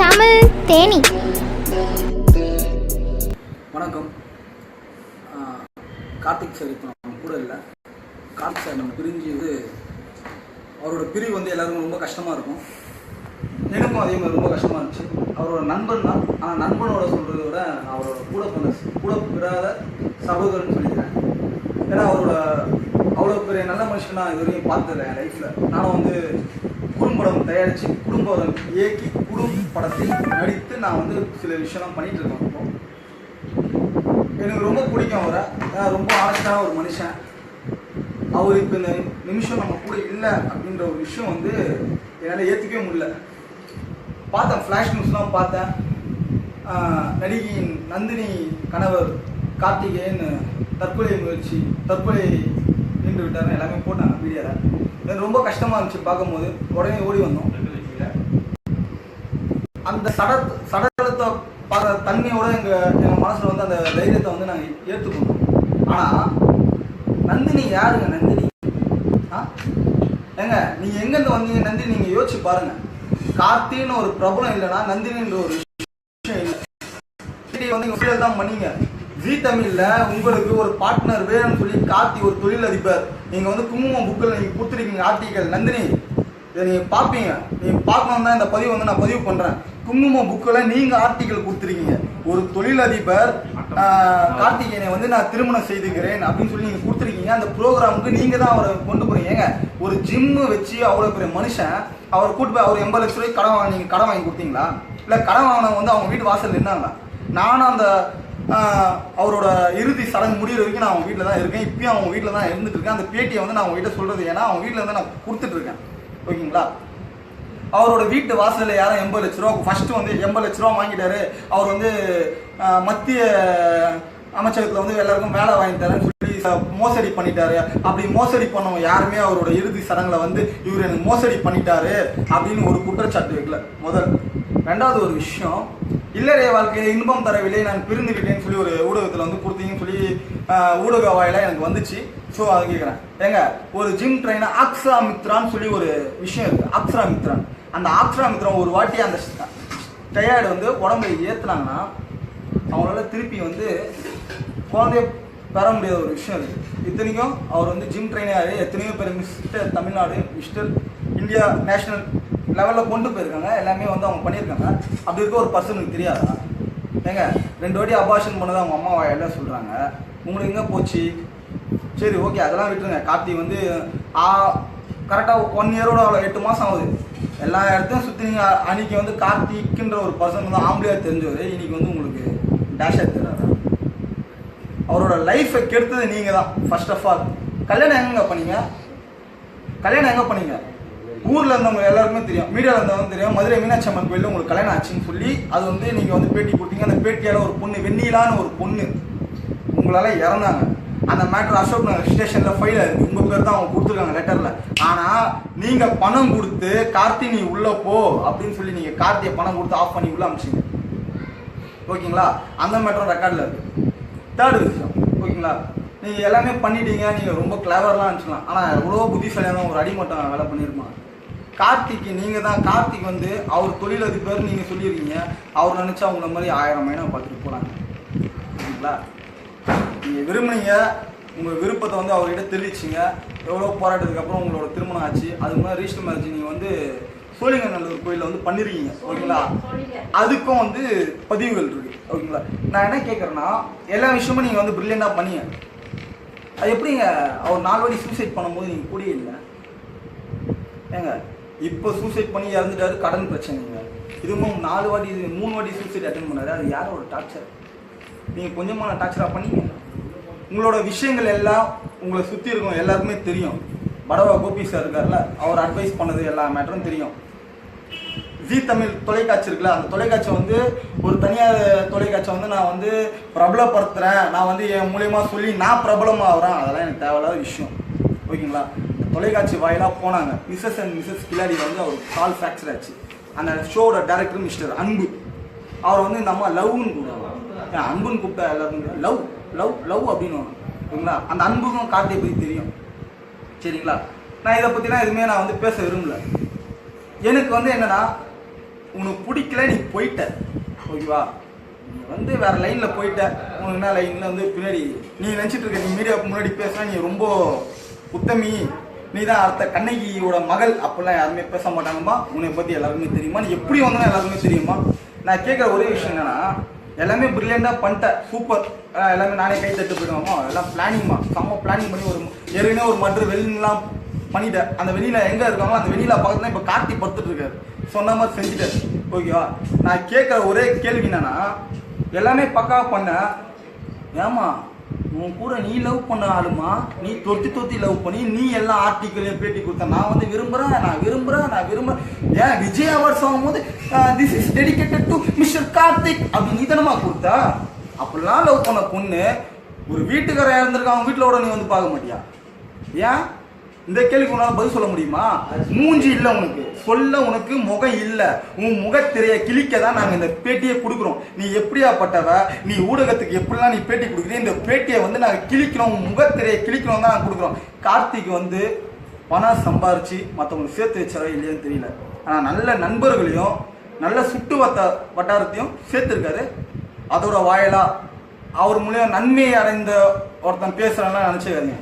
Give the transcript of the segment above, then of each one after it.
தமிழ் தேனி. வணக்கம். கார்த்திக் சார் இப்போ நம்ம கூட இல்லை. கார்த்திக் சார் நம்ம பிரிஞ்சு இது அவரோட பிரிவு வந்து எல்லாருக்கும் ரொம்ப கஷ்டமாக இருக்கும். எனக்கும் அதே மாதிரி ரொம்ப கஷ்டமாக இருந்துச்சு. அவரோட நண்பன் தான். ஆனால் நண்பனோட சொல்கிறத விட நான் அவரோட கூட பிறந்த கூட பிறாத சகோதரன் சொல்லிக்கிறேன். ஏன்னா அவரோட அவ்வளோ பெரிய நல்ல மனுஷன் நான் இது வரைக்கும் பார்த்ததில்லை என் லைஃப்பில் நானும் வந்து குறும்படம் தயாரித்து குடும்பம் இயக்கி குடும்ப படத்தில் நடித்து நான் வந்து சில விஷயம்லாம் பண்ணிகிட்டு இருக்கேன் இப்போ. எனக்கு ரொம்ப பிடிக்கும் அவரை. ரொம்ப ஆனஸ்டான ஒரு மனுஷன். அவர் இப்போ இந்த நிமிஷம் நம்ம கூட இல்லை அப்படின்ற ஒரு விஷயம் வந்து என்னால் ஏற்றுக்கவே முடியல. பார்த்தேன் ஃப்ளாஷ் நியூஸ்லாம் பார்த்தேன். நடிகையின் நந்தினி கணவர் கார்த்திகேயன் தற்கொலை முயற்சி தற்கொலை நின்று விட்டார்னு எல்லாமே போட்டாங்க மீடியாவில் ரொம்ப கஷ்டமாக இருந்துச்சு பார்க்கும்போது. உடனே ஓடி வந்தோம். அந்த சட சடலத்தை பார்க்குற தன்மையோட எங்கள் எங்கள் மனசில் வந்து அந்த தைரியத்தை வந்து நாங்கள் ஏற்றுக்கணும் ஆனால் நந்தினி யாருங்க? நந்தினி. ஆ? ஏங்க நீங்கள் எங்கேருந்து வந்தீங்க? நந்தினி நீங்கள் யோசிச்சு பாருங்க. கார்த்தின்னு ஒரு பிரபலம் இல்லைன்னா நந்தினின்ற ஒரு விஷயம் இல்லை. வந்து நீங்கள் தான் பண்ணீங்க ஜி தமிழில் உங்களுக்கு ஒரு பார்ட்னர் வேணும்னு சொல்லி கார்த்தி ஒரு தொழில் அதிபர். நீங்கள் வந்து குங்குமம் புக்கில் நீங்கள் கொடுத்துருக்கீங்க ஆர்டிக்கல் நந்தினி. இதை நீங்கள் பார்ப்பீங்க. நீங்கள் பார்க்கணும் தான் இந்த பதிவு வந்து நான் பதிவு பண்ணுறேன் குங்குமம் புக்கில் நீங்கள் ஆர்டிக்கல் கொடுத்துருக்கீங்க. ஒரு தொழிலதிபர் ஆஹ், கார்த்திகேயனை வந்து நான் திருமணம் செய்துக்கிறேன் அப்படின்னு சொல்லி நீங்கள் கொடுத்துருக்கீங்க. அந்த ப்ரோக்ராமுக்கு நீங்கள் தான் அவரை கொண்டு போகிறீங்க ஏங்க ஒரு ஜிம்மு வச்சு அவ்வளோ பெரிய மனுஷன் அவரை கூட்டு போய் அவர் எண்பது லட்ச ரூபாய்க்கு கடன் வாங்கி நீங்கள் கடன் வாங்கி கொடுத்தீங்களா? இல்லை கடன் வாங்கினவங்க வந்து அவங்க வீட்டு வாசல் நின்னாங்களா? நானும் அந்த அவரோட இறுதி சடங்கு முடிகிற வரைக்கும் நான் அவங்க வீட்டில் தான் இருக்கேன். இப்பயும் அவங்க வீட்டில் தான் இருந்துட்டு இருக்கேன். அந்த பேட்டியை வந்து நான் அவங்க வீட்டை சொல்கிறது ஏன்னா அவங்க வீட்டில் வந்து நான் கொடுத்துட்டு இருக்கேன். ஓகேங்களா? அவரோட வீட்டு வாசலில் யாரும் எண்பது லட்ச ரூபா ஃபஸ்ட்டு வந்து எண்பது லட்ச ரூபா வாங்கிட்டாரு. அவர் வந்து மத்திய அமைச்சகத்தில் வந்து எல்லாருக்கும் வேலை வாங்கி தரேன்னு சொல்லி மோசடி பண்ணிட்டாரு. அப்படி மோசடி பண்ணவங்க யாருமே அவரோட இறுதி சடங்கில் வந்து இவர் எனக்கு மோசடி பண்ணிட்டாரு அப்படின்னு ஒரு குற்றச்சாட்டு வைக்கல. முதல். ரெண்டாவது ஒரு விஷயம் இல்லறைய வாழ்க்கையை இன்பம் தரவில்லை நான் பிரிந்து விட்டேன்னு சொல்லி ஒரு ஊடகத்தில் வந்து கொடுத்தீங்கன்னு சொல்லி ஊடக வாயில எனக்கு வந்துச்சு. ஸோ அதை கேட்குறேன் ஏங்க ஒரு ஜிம் ட்ரைனர் ஆக்ஸா மித்ரான்னு சொல்லி ஒரு விஷயம் இருக்கு. ஆக்ஸா மித்ரான் அந்த ஆக்ஸா மித்ரன் ஒரு வாட்டி அந்த டயர்டு வந்து உடம்பை ஏத்துனாங்கன்னா அவங்களால திருப்பி வந்து குழந்தைய பெற முடியாத ஒரு விஷயம் இருக்கு. இத்தனைக்கும் அவர் வந்து ஜிம் ட்ரைனர் எத்தனையோ பேர் mister Tamil Nadu mister India national லெவலில் கொண்டு போயிருக்காங்க. எல்லாமே வந்து அவங்க பண்ணியிருக்காங்க. அப்படி இருக்க ஒரு பர்சனுக்கு தெரியாதா? ஏங்க ரெண்டு வாட்டி அபாஷன் பண்ணது அவங்க அம்மா எல்லாம் சொல்கிறாங்க உங்களுக்கு எங்கே போச்சு? சரி ஓகே அதெல்லாம் விட்டுருங்க. கார்த்தி வந்து கரெக்டாக ஒன் இயரோட அவ்வளோ எட்டு மாதம் ஆகுது. எல்லா இடத்தையும் சுற்றி நீங்கள் அன்னைக்கு வந்து கார்த்திக்ன்ற ஒரு பர்சன் வந்து ஆம்பளையாக தெரிஞ்சவர் இன்னைக்கு வந்து உங்களுக்கு டேஷாக தெரியாது? அவரோட லைஃப்பை கெடுத்தது நீங்கள் தான் ஃபர்ஸ்ட் ஆஃப் ஆல் கல்யாணம் எங்கே பண்ணீங்க? கல்யாணம் எங்கே பண்ணீங்க? ஊரில் இருந்தவங்க எல்லாருக்குமே தெரியும். மீடியாவில் இருந்தவங்க தெரியும். மதுரை மீனாட்சி அம்மன் கோயிலில் உங்களுக்கு கல்யாணம் ஆச்சுன்னு சொல்லி அது வந்து நீங்கள் வந்து பேட்டி கொடுத்தீங்க அந்த பேட்டியால் ஒரு பொண்ணு வெண்ணிலான ஒரு பொண்ணு உங்களால் இறந்தாங்க. அந்த மேட்ரு அசோக் நகர் ஸ்டேஷனில் ஃபைல் ஆயிருக்கு உங்கள் பேர் தான் அவங்க கொடுத்துருக்காங்க லெட்டரில் ஆனால் நீங்கள் பணம் கொடுத்து கார்த்தி நீ உள்ளே போ அப்படின்னு சொல்லி நீங்கள் கார்த்தியை பணம் கொடுத்து ஆஃப் பண்ணி உள்ள அமிச்சிங்க ஓகேங்களா? அந்த மேட்டரும் ரெக்கார்டில் இருக்கு. தேர்ட் விஷயம். ஓகேங்களா? நீங்கள் எல்லாமே பண்ணிட்டீங்க. நீங்கள் ரொம்ப கிளவர்லாம் நினச்சிக்கலாம் ஆனால் எவ்வளோ புத்திசாலியான ஒரு அடிமட்டம் வேலை பண்ணியிருப்பாங்க. கார்த்திக்கு நீங்கள் தான் கார்த்திக் வந்து அவர் தொழிலதிபர் நீங்கள் சொல்லியிருக்கீங்க. அவர் நினச்சா உங்களை மாதிரி ஆயிரம் மைனா பார்த்துட்டு போகிறாங்க சரிங்களா நீங்கள் விரும்புனீங்க உங்கள் விருப்பத்தை வந்து அவர்கிட்ட தெரிவிச்சிங்க எவ்வளோ போராட்டத்துக்கப்புறம் உங்களோட திருமணம் ஆச்சு. அது முன்னாடி ரிஜிஸ்டர் மேரேஜ் நீங்கள் வந்து சோழிங்கநல்லூர் கோயிலில் வந்து பண்ணிருக்கீங்க. ஓகேங்களா? அதுக்கும் வந்து பதிவுகள் இருக்கு. ஓகேங்களா? நான் என்ன கேட்குறேன்னா எல்லா விஷயமும் நீங்கள் வந்து ப்ரில்லியண்டாக பண்ணீங்க. அது எப்படிங்க? அவர் நாலு வாடி சூசைட் பண்ணும்போது நீங்கள் கூடிய இல்லை. ஏங்க? இப்போ சூசைட் பண்ணி இறந்துட்டாரு கடன் பிரச்சனைங்க. இதுவும் நாலு வாட்டி இது மூணு வாட்டி சூசைட் அட்டன் பண்ணாரு. அது யாரோட டார்ச்சர் நீங்கள் கொஞ்சமான டார்ச்சராக பண்ணீங்க. உங்களோட விஷயங்கள் எல்லாம் உங்களை சுற்றி இருக்கும் எல்லாருக்குமே தெரியும். படவா கோபி சார் இருக்கார்ல அவர் அட்வைஸ் பண்ணது எல்லா மேட்டரும் தெரியும். ஜி தமிழ் தொலைக்காட்சி இருக்குல்ல அந்த தொலைக்காட்சி வந்து ஒரு தனியார் தொலைக்காட்சி வந்து நான் வந்து பிரபலப்படுத்துகிறேன் நான் வந்து என் மூலியமாக சொல்லி நான் பிரபலமாகறேன். அதெல்லாம் எனக்கு தேவையில்லாத விஷயம். ஓகேங்களா? தொலைக்காட்சி வாயிலாக போனாங்க. மிஸ்ஸஸ் அண்ட் மிஸ்ஸஸ் கிலாடி வந்து அவர் கால் ஃப்ராக்சர் ஆச்சு. அந்த ஷோவோட டேரக்டர் மிஸ்டர் அன்பு. அவர் வந்து இந்த அம்மா லவ்னு கூப்பிடுவாங்க. ஏன் அன்புன்னு கூப்பிட்டா எல்லாருக்கும் லவ் லவ் லவ் அப்படின்னு ஓகேங்களா அந்த அன்புக்கும் கார்த்தியை பற்றி தெரியும். சரிங்களா? நான் இதை பற்றிலாம் எதுவுமே நான் வந்து பேச விரும்பல. எனக்கு வந்து என்னன்னா உனக்கு பிடிக்கல நீ போயிட்ட. ஓகேவா? நீ வந்து வேற லைனில் போயிட்ட. உனக்கு என்ன லைனில் வந்து பின்னாடி நீ நினச்சிட்டு இருக்க நீ மீடியாவுக்கு முன்னாடி பேசினா நீ ரொம்ப உத்தமி. நீ தான் அடுத்த கண்ணகியோட மகள் அப்படிலாம் யாருமே பேச மாட்டாங்கம்மா. உன்னை பற்றி எல்லாருக்குமே தெரியுமா? நீ எப்படி வந்தா எல்லாருக்குமே தெரியுமா? நான் கேட்குற ஒரே விஷயம் என்னன்னா எல்லாமே பிரில்லியண்டாக பண்ணிட்டேன் சூப்பர் எல்லாமே நானே கை தட்டு போயிடுவோமா எல்லாம் பிளானிங்மா செம்ம பிளானிங் பண்ணி ஒரு ஏற்கனவே ஒரு மற்ற வெளிலாம் பண்ணிட்டேன். அந்த வெளியில் எங்கே இருக்காங்களோ அந்த வெளியில் பக்கத்துல இப்போ கார்த்தி படுத்துட்டு இருக்காரு. சொன்ன மாதிரி செஞ்சுட்டாரு. ஓகேவா? நான் கேட்குற ஒரே கேள்வி என்னன்னா எல்லாமே பக்காவாக பண்ண ஏமா உன் கூட நீ லவ் பண்ண ஆளுமா? நீ தொத்தி தொத்தி லவ் பண்ணி நீ எல்லா ஆர்டிக்கலையும் பேட்டி கொடுத்த நான் வந்து விரும்புறேன் நான் விரும்புறேன் நான் விரும்புறேன். ஏன் விஜய் அவார்ட்ஸ் போது this is dedicated to mister Karthik அப்படி நீ தானமா கொடுத்தா அப்படிலாம் லவ் பண்ண பொண்ணு ஒரு வீட்டுக்காரன் இறந்துருக்கான் அவன் வீட்டில் கூட நீ வந்து பார்க்க மாட்டியா? ஏன்? இந்த கேள்விக்கு உன்னால பதில் சொல்ல முடியுமா? மூஞ்சி இல்ல உனக்கு. சொல்ல உனக்கு முகம் இல்ல. உன் முகத்திரைய கிழிக்க தான் நாங்க இந்த பேட்டியை கொடுக்குறோம். நீ எப்படியாப்பட்டவ நீ ஊடகத்துக்கு எப்படிலாம் நீ பேட்டி கொடுக்குறீ? இந்த பேட்டியை வந்து நாங்க கிழிக்கிறோம். உன் முகத்திரைய கிழிக்கிறோம் தான் நாங்க கொடுக்குறோம். கார்த்திக் வந்து பணம் சம்பாரிச்சு மற்றவங்களுக்கு சேர்த்து வச்சாரோ இல்லையான்னு தெரியல. ஆனா நல்ல நண்பர்களையும் நல்ல சுட்டு வட்ட வட்டாரத்தையும் சேர்த்துருக்காரு. அதோட வாயிலா அவர் மூலியம் நன்மையை அடைந்த ஒருத்தன் பேசுறான்லாம் நினைச்சுக்காதீங்க.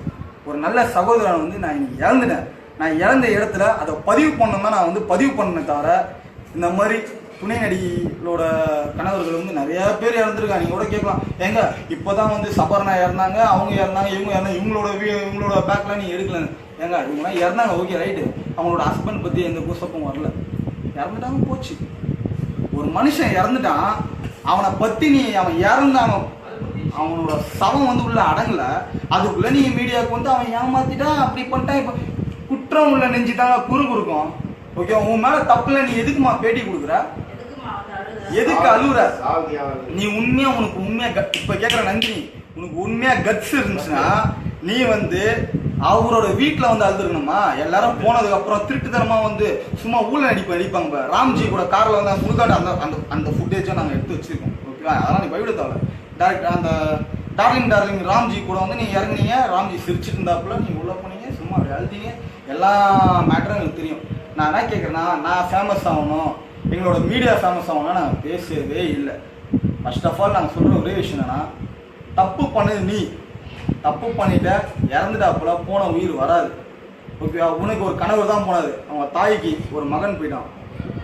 ஒரு நல்ல சகோதரன் வந்து நான் இன்னைக்கு இழந்துட்டேன். நான் இழந்த இடத்துல அதை பதிவு பண்ணணும் தான் நான் வந்து பதிவு பண்ணேன் தவிர இந்த மாதிரி துணை நடிகளோட கணவர்கள் வந்து நிறைய பேர் இறந்துருக்காங்க நீங்கள் கூட கேட்கலாம். ஏங்க இப்போதான் வந்து சபர்ணா இறந்தாங்க அவங்க இறந்தாங்க இவங்க இறந்தாங்க இவங்களோட வீ- இவங்களோட பேக்கில் நீ எடுக்கல ஏங்க இவங்கலாம் இறந்தாங்க ஓகே ரைட்டு அவங்களோட ஹஸ்பண்ட் பற்றி எந்த குசப்பும் வரல. இறந்துட்டாங்க போச்சு. ஒரு மனுஷன் இறந்துட்டான் அவனை பற்றி நீ அவன் இறந்தானோ அவனோட சவம் வந்து உள்ள அடங்கல. அதுக்குள்ள நீ மீடியாவுக்கு வந்து அவன் ஏமாத்திட்டான் அப்படி பண்ணிட்டான். இப்ப குற்றம் உள்ள நெஞ்சு தாங்க குறு குறுக்கும் ஓகே உன் மேல தப்புல நீ எதுக்குமா பேட்டி கொடுக்குற? எதுக்கு அழுகுற நீ உண்மையா உனக்கு உண்மையா இப்ப கேக்குற நந்தினி உனக்கு உண்மையா கட்ஸ் இருந்துச்சுன்னா நீ வந்து அவரோட வீட்ல வந்து அழுதுருக்கணுமா? எல்லாரும் போனதுக்கு அப்புறம் திருட்டுத்தனமா வந்து சும்மா ஊழல் அடிப்ப அடிப்பாங்க பாரு. ராம்ஜி கூட கார்ல வந்து முழுக்காடு அந்த அந்த அந்த ஃபுட்டேஜை நாங்க எடுத்து வச்சிருக்கோம். ஓகேவா? அதெல்லாம் நீ பயவிட தேவை டேரக்ட் அந்த டார்லிங் டார்லிங் ராம்ஜி கூட வந்து நீ இறங்குனீங்க ராம்ஜி சிரிச்சிட்டு இருந்தாப்புல நீ உள்ள போனீங்க சும்மா அப்படி அழுதிங்க. எல்லா மேட்டரும் எனக்கு தெரியும். நான் என்ன கேட்குறேன்னா நான் ஃபேமஸ் ஆகணும் எங்களோட மீடியா ஃபேமஸ் ஆகணும்னா நான் பேசவே இல்லை. ஃபர்ஸ்ட் ஆஃப் ஆல் நாங்கள் சொல்கிற ஒரே விஷயம் என்னன்னா தப்பு பண்ணது நீ. தப்பு பண்ணிட்ட இறந்துட்டாப்புல போன உயிர் வராது. ஓகே உனக்கு ஒரு கனவு தான் போனது அவங்க தாய்க்கு ஒரு மகன் போயிட்டான்.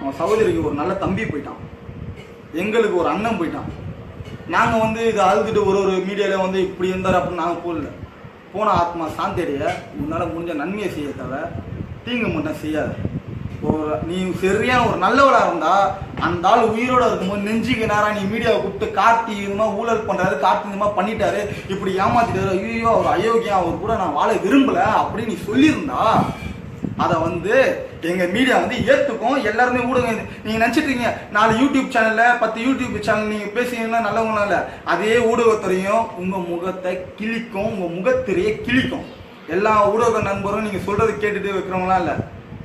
அவன் சகோதரிக்கு ஒரு நல்ல தம்பி போயிட்டான். எங்களுக்கு ஒரு அண்ணன் போயிட்டான். நாங்கள் வந்து இது அழுதுட்டு ஒரு ஒரு மீடியாவில் வந்து இப்படி இருந்தார் அப்படின்னு நாங்கள் போடல போன ஆத்மா அடைய உன்னால் முடிஞ்ச நன்மையை செய்ய தவிர தீங்கு மட்டும் செய்யாது. ஒரு நீ சரியான ஒரு நல்லவளாக இருந்தால் அந்த ஆள் உயிரோட இருக்கும்போது நெஞ்சுக்கு நேரம் நீ மீடியாவை கூப்பிட்டு கார்த்தி இது ஊழல் பண்ணுறாரு கார்த்தி இந்த பண்ணிட்டாரு இப்படி ஏமாத்திட்டாரு ஐயோ அவர் அயோக்கியம் அவர் கூட நான் வாழ விரும்பலை அப்படின்னு நீ சொல்லியிருந்தா அதை வந்து எங்க மீடியா வந்து ஏத்துக்கும். எல்லாருமே ஊடகம் நீங்க நினைச்சிட்டு இருக்கீங்க நாலு யூடியூப் சேனல்ல பத்து யூடியூப் சேனல் நீங்க பேசுறீங்கன்னா நல்லவங்களா இல்ல. அதே ஊடகத்துறையும் உங்க முகத்தை கிழிக்கும் உங்க முகத்திரையை கிழிக்கும். எல்லா ஊடக நண்பரும் நீங்க சொல்றது கேட்டுட்டு வைக்கிறவங்களாம் இல்ல.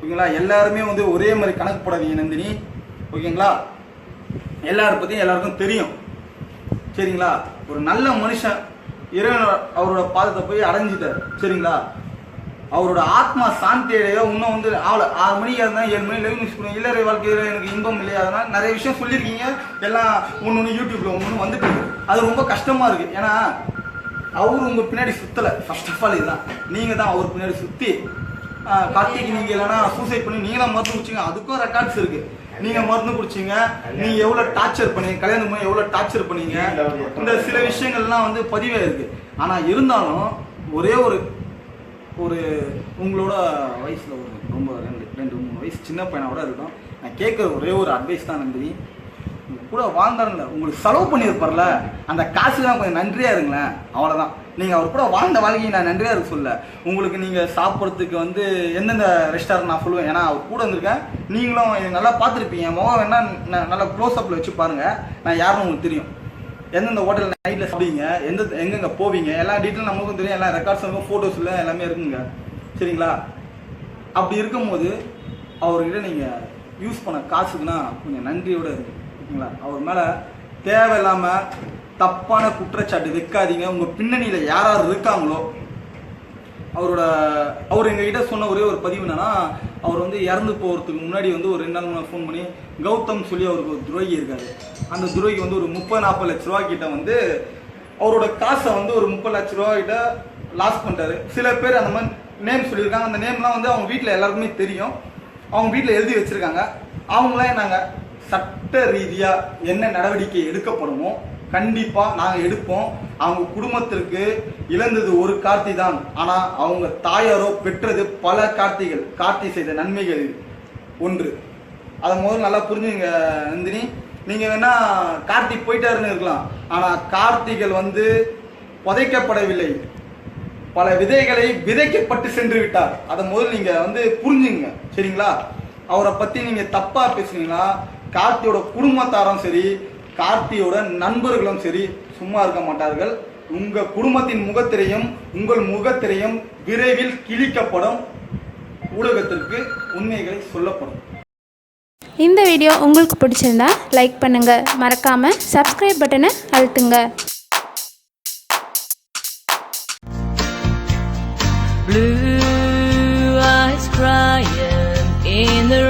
ஓகேங்களா? எல்லாருமே வந்து ஒரே மாதிரி கணக்கு போடாதீங்க நந்தினி. ஓகேங்களா? எல்லார பத்தியும் எல்லாருக்கும் தெரியும். சரிங்களா? ஒரு நல்ல மனுஷன் இறைவன் அவரோட பாதத்தை போய் அடைஞ்சிட்டார். சரிங்களா? அவரோட ஆத்மா சாந்தி அடைய இன்னும் வந்து ஆவல ஆறு மணிக்கு இருந்தால் ஏழு மணி லைவ் நியூஸ் பண்ணுவோம் இல்லறை வாழ்க்கையில் எனக்கு இன்பம் இல்லையா அதனால நிறைய விஷயம் சொல்லியிருக்கீங்க. எல்லாம் ஒன்று ஒன்று யூடியூப்ல ஒன்று ஒன்று வந்துட்டு அது ரொம்ப கஷ்டமா இருக்கு. ஏன்னா அவர் உங்க பின்னாடி சுத்தல. ஃபர்ஸ்ட் ஆஃப் ஆல் இதுதான். நீங்க தான் அவர் பின்னாடி சுத்தி கார்த்திக் நீங்க இல்லைன்னா சூசைட் பண்ணி நீங்கள் தான் மருந்து குடிச்சிங்க. அதுக்கும் ரெக்கார்ட்ஸ் இருக்கு. நீங்க மருந்து குடிச்சிங்க. நீங்க எவ்வளவு டார்ச்சர் பண்ணீங்க? கல்யாணம் பண்ணி எவ்வளவு டார்ச்சர் பண்ணீங்க? இந்த சில விஷயங்கள்லாம் வந்து பதிவே இருக்கு. ஆனா இருந்தாலும் ஒரே ஒரு ஒரு உங்களோட வயசில் ஒரு ரொம்ப ரெண்டு ரெண்டு மூணு வயசு சின்ன பையனோட இருக்கும் நான் கேட்குற ஒரே ஒரு அட்வைஸ் தான் நன்றி உங்கள் கூட வாழ்ந்தாருல உங்களுக்கு செலவு பண்ணியிருப்பார்ல அந்த காசு தான் கொஞ்சம் நன்றியாக இருங்களேன். அவ்வளோதான் நீங்கள் அவர் கூட வாழ்ந்த வாழ்க்கையை நான் நன்றியாக இருக்க சொல்ல. உங்களுக்கு நீங்கள் சாப்பிட்றதுக்கு வந்து எந்தெந்த ரெஸ்டாரண்ட் நான் சொல்லுவேன். ஏன்னா அவர் கூட இருந்திருக்கேன். நீங்களும் நல்லா பார்த்துருப்பீங்க. என் முகம் வேணால் நல்லா க்ளோஸ் அப்பில் வச்சு பாருங்கள் நான் யாருன்னு உங்களுக்கு தெரியும். எந்தெந்த ஹோட்டல் நைட்டில் சாப்பிடுவீங்க எந்த எங்கெங்க போவீங்க எல்லா டீட்டெயில் நமக்கும் தெரியும் எல்லா ரெக்கார்ட்ஸ் இருக்கும் ஃபோட்டோஸில் எல்லாமே இருக்குங்க. சரிங்களா? அப்படி இருக்கும்போது அவர்கிட்ட நீங்கள் யூஸ் பண்ண காசுக்குன்னா கொஞ்சம் நன்றியோட இருக்கு ஓகேங்களா அவர் மேலே தேவையில்லாமல் தப்பான குற்றச்சாட்டு வைக்காதீங்க. உங்கள் பின்னணியில் யார் யார் இருக்காங்களோ அவரோட அவர் எங்ககிட்ட சொன்ன ஒரே ஒரு பதிவு என்னன்னா அவர் வந்து இறந்து போகிறதுக்கு முன்னாடி வந்து ஒரு ரெண்டு நாள் முன்னாடி ஃபோன் பண்ணி கௌதம் சொல்லி அவருக்கு ஒரு துரோகி இருக்காரு. அந்த துரோகி வந்து ஒரு முப்பது நாற்பது லட்ச ரூபா கிட்ட வந்து அவரோட காசை வந்து ஒரு முப்பது லட்ச ரூபா கிட்ட லாஸ் பண்ணிட்டாரு. சில பேர் அந்த மாதிரி நேம் சொல்லியிருக்காங்க. அந்த நேம்லாம் வந்து அவங்க வீட்டில் எல்லாருக்குமே தெரியும். அவங்க வீட்டில் எழுதி வச்சிருக்காங்க. அவங்களாம் நாங்கள் சட்ட ரீதியாக என்ன நடவடிக்கை எடுக்கப்படுமோ கண்டிப்பாக நாங்கள் எடுப்போம். அவங்க குடும்பத்திற்கு இழந்தது ஒரு கார்த்தி தான். ஆனால் அவங்க தாயாரோ பெற்றது பல கார்த்திகள். கார்த்தி செய்த நன்மைகள் ஒன்று. அதை முதல்ல நல்லா புரிஞ்சுங்க நந்தினி. நீங்கள் வேணா கார்த்திக் போயிட்டாருன்னு இருக்கலாம். ஆனால் கார்த்திகள் வந்து புதைக்கப்படவில்லை. பல விதைகளை விதைக்கப்பட்டு சென்று விட்டார். அதை முதல் நீங்கள் வந்து புரிஞ்சுங்க. சரிங்களா? அவரை பற்றி நீங்கள் தப்பாக பேசுனீங்கன்னா கார்த்தியோட குடும்பத்தாரும் சரி கார்த்தியோட நண்பர்களும் சரி சும்மா இருக்க மாட்டார்கள். உங்க குடும்பத்தின் முகத்திரையும் உங்கள் முகத்திரையும் விரைவில் கிழிக்கப்படும் ஊடகத்திற்கு உண்மைகளை சொல்லப்படும். இந்த வீடியோ உங்களுக்கு பிடிச்சிருந்தா லைக் பண்ணுங்கள் மறக்காமல் சப்ஸ்கிரைப் பட்டனை அழுத்துங்க. Blue eyes crying in the